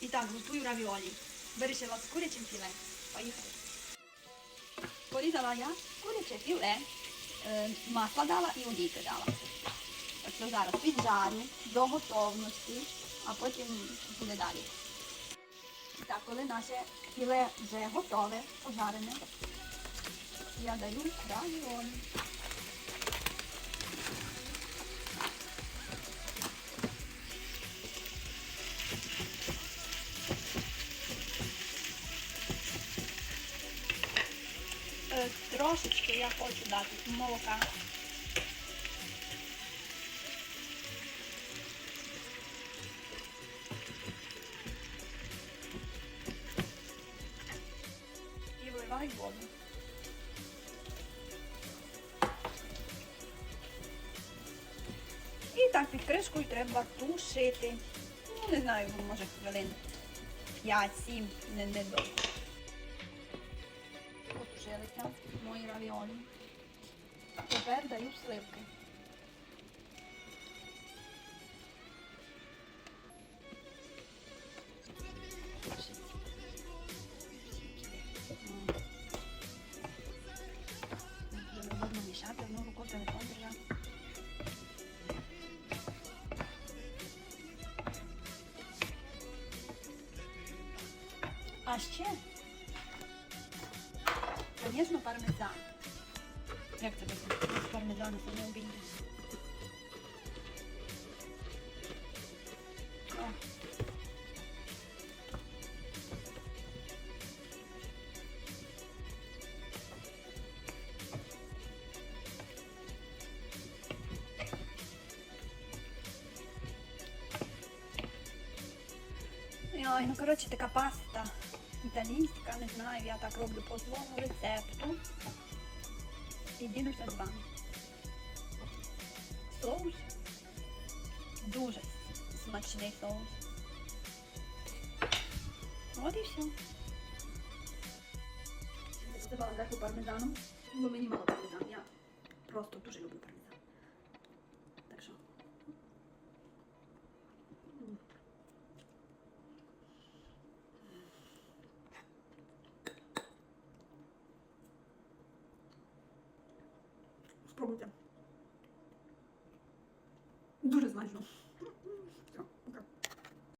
І так, готую равіолі. Вирішила з курячим філе. Поїхали. Порізала я куряче філе, е, масла дала і олійки дала. Так що зараз піджарю до готовності, а потім буде далі. Так, коли наше філе вже готове, пожарене, я даю равіолі. Трошечки я хочу дати молока. І вливаю воду. І так під кришкою треба тушити. Ну, не знаю, може хвилин 5-7, не, не довго. Żelka, moje ravioli, koperta i uślepkę. Siadę. Aż cię? Звісно, пармезан. Як це? Без пармезану це не обійдеш. Ой, ну коротше така паста італійська, не знаю, я так роблю по своєму рецепту. І ділюся з вами. Соус. Дуже смачний соус. От і все. Додавала зверху пармезану, бо мені мало пармезану. Я просто дуже люблю пармезан. Спробуйте. Дуже смачно.